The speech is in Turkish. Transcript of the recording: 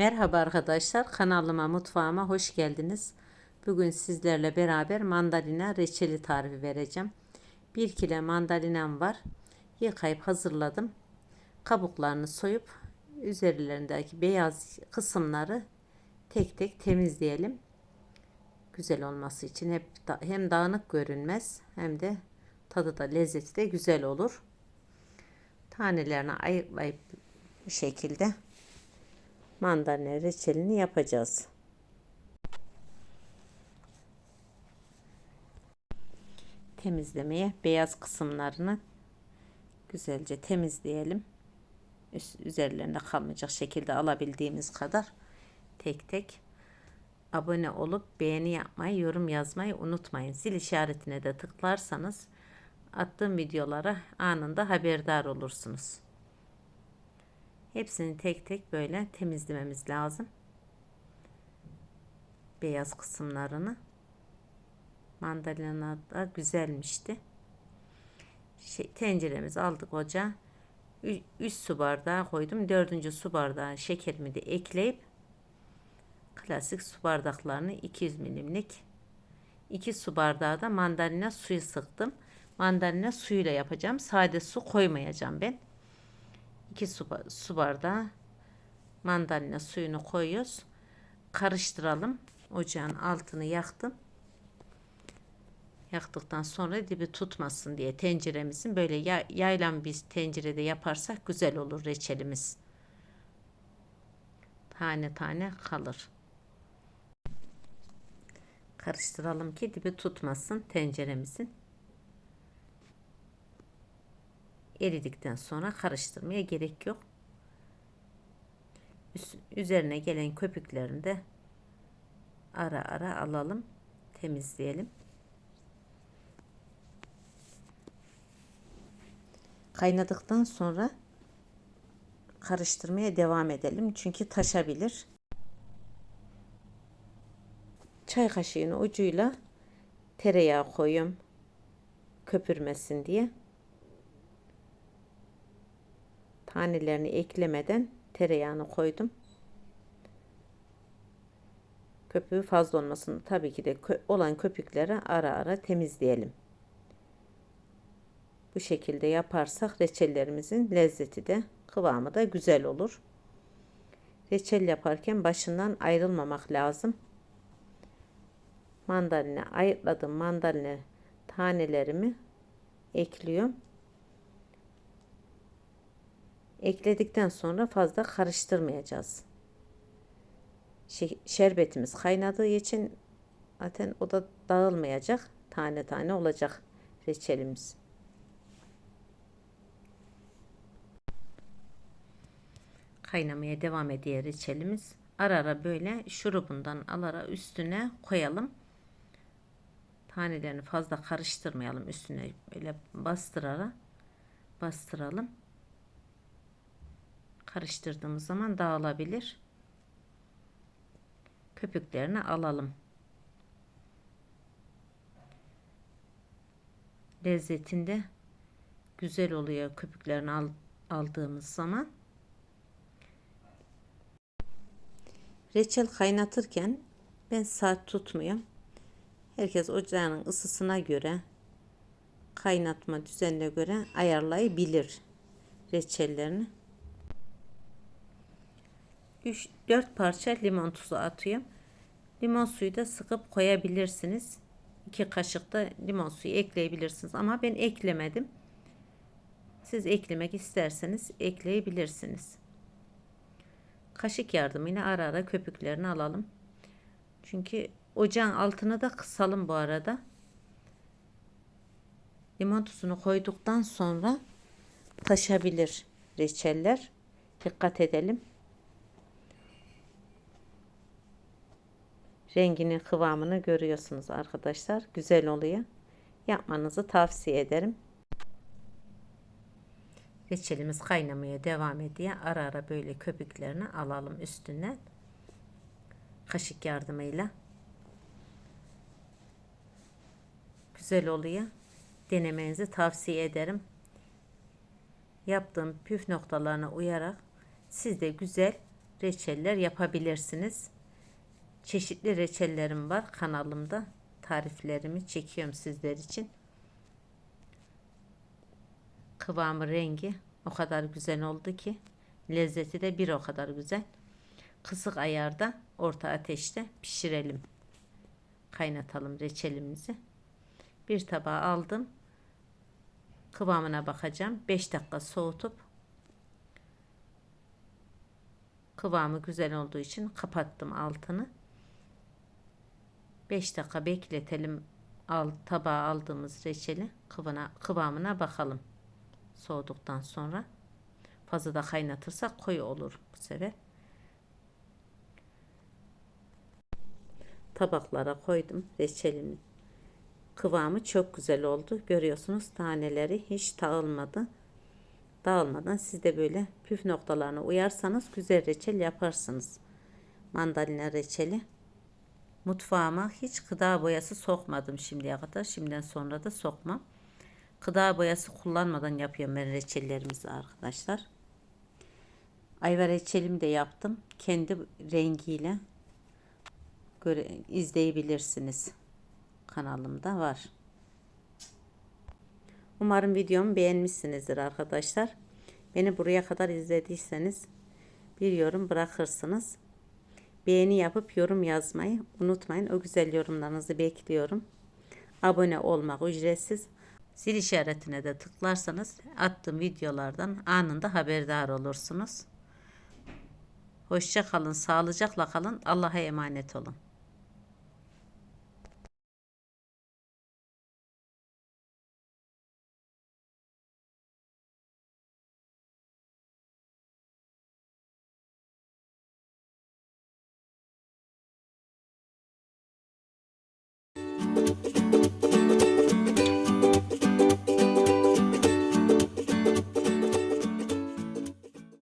Merhaba arkadaşlar kanalıma mutfağıma hoş geldiniz. Bugün sizlerle beraber mandalina reçeli tarifi vereceğim. 1 kilo mandalinam var. Yıkayıp hazırladım. Kabuklarını soyup üzerlerindeki beyaz kısımları tek tek temizleyelim. Güzel olması için hep hem dağınık görünmez hem de tadı da lezzeti de güzel olur. Tanelerini ayıklayıp bu şekilde mandalina reçelini yapacağız. Temizlemeye beyaz kısımlarını güzelce temizleyelim. Üzerlerinde kalmayacak şekilde alabildiğimiz kadar tek tek abone olup beğeni yapmayı, yorum yazmayı unutmayın. Zil işaretine de tıklarsanız attığım videolara anında haberdar olursunuz. Hepsini tek tek böyle temizlememiz lazım. Beyaz kısımlarını. Mandalina da güzelmişti. Şey, tenceremizi aldık ocağa. 3 su bardağı koydum. 4. su bardağı şekerimi de ekleyip klasik su bardaklarını 200 milimlik 2 su bardağı da mandalina suyu sıktım. Mandalina suyuyla yapacağım. Sade su koymayacağım ben. 2 su, bardağı mandalina suyunu koyuyoruz. Karıştıralım. Ocağın altını yaktım. Yaktıktan sonra dibi tutmasın diye tenceremizin böyle yaylan bir tencerede yaparsak güzel olur reçelimiz. Tane tane kalır. Karıştıralım ki dibi tutmasın tenceremizin. Eridikten sonra karıştırmaya gerek yok. Üzerine gelen köpüklerini de ara ara alalım. Temizleyelim. Kaynadıktan sonra karıştırmaya devam edelim. Çünkü taşabilir. Çay kaşığının ucuyla tereyağı koyuyorum. Köpürmesin diye. Tanelerini eklemeden tereyağını koydum. Köpüğü fazla olmasın. Tabii ki de olan köpükleri ara ara temizleyelim. Bu şekilde yaparsak reçellerimizin lezzeti de kıvamı da güzel olur. Reçel yaparken başından ayrılmamak lazım. Mandalina ayıkladım. Mandalina tanelerimi ekliyorum. Ekledikten sonra fazla karıştırmayacağız. Şerbetimiz kaynadığı için zaten o da dağılmayacak. Tane tane olacak reçelimiz. Kaynamaya devam ediyor reçelimiz. Ara ara böyle şurubundan alara üstüne koyalım. Tanelerini fazla karıştırmayalım. Üstüne böyle bastırarak bastıralım karıştırdığımız zaman dağılabilir. Köpüklerini alalım. Lezzetinde güzel oluyor köpüklerini al, aldığımız zaman. Reçel kaynatırken ben saat tutmuyorum. Herkes ocağının ısısına göre kaynatma düzenine göre ayarlayabilir reçellerini. 3 4 parça limon tuzu atıyorum. Limon suyu da sıkıp koyabilirsiniz. 2 kaşık da limon suyu ekleyebilirsiniz ama ben eklemedim. Siz eklemek isterseniz ekleyebilirsiniz. Kaşık yardımıyla ara ara köpüklerini alalım. Çünkü ocağın altını da kısalım bu arada. Limon tuzunu koyduktan sonra taşabilir reçeller. Dikkat edelim. Renginin kıvamını görüyorsunuz arkadaşlar. Güzel oluyor. Yapmanızı tavsiye ederim. Reçelimiz kaynamaya devam ediyor. Ara ara böyle köpüklerini alalım üstüne. Kaşık yardımıyla. Güzel oluyor. Denemenizi tavsiye ederim. Yaptığım püf noktalarına uyarak siz de güzel reçeller yapabilirsiniz. Çeşitli reçellerim var kanalımda. Tariflerimi çekiyorum sizler için. Kıvamı, rengi o kadar güzel oldu ki lezzeti de bir o kadar güzel. Kısık ayarda orta ateşte pişirelim. Kaynatalım reçelimizi. Bir tabağa aldım. Kıvamına bakacağım. 5 dakika soğutup kıvamı güzel olduğu için kapattım altını. 5 dakika bekletelim. Al, tabağa aldığımız reçeli kıvına, kıvamına bakalım. Soğuduktan sonra. Fazla da kaynatırsak koyu olur bu sefer. Tabaklara koydum reçelimi. Kıvamı çok güzel oldu. Görüyorsunuz taneleri hiç dağılmadı. Dağılmadan siz de böyle püf noktalarına uyarsanız güzel reçel yaparsınız. Mandalina reçeli. Mutfağıma hiç gıda boyası sokmadım şimdiye kadar. Şimdiden sonra da sokmam. Gıda boyası kullanmadan yapıyorum ben reçellerimizi arkadaşlar. Ayva reçelimi de yaptım. Kendi rengiyle göre izleyebilirsiniz. Kanalımda var. Umarım videomu beğenmişsinizdir arkadaşlar. Beni buraya kadar izlediyseniz bir yorum bırakırsınız. Beğeni yapıp yorum yazmayı unutmayın. O güzel yorumlarınızı bekliyorum. Abone olmak ücretsiz. Zil işaretine de tıklarsanız attığım videolardan anında haberdar olursunuz. Hoşça kalın, sağlıcakla kalın. Allah'a emanet olun.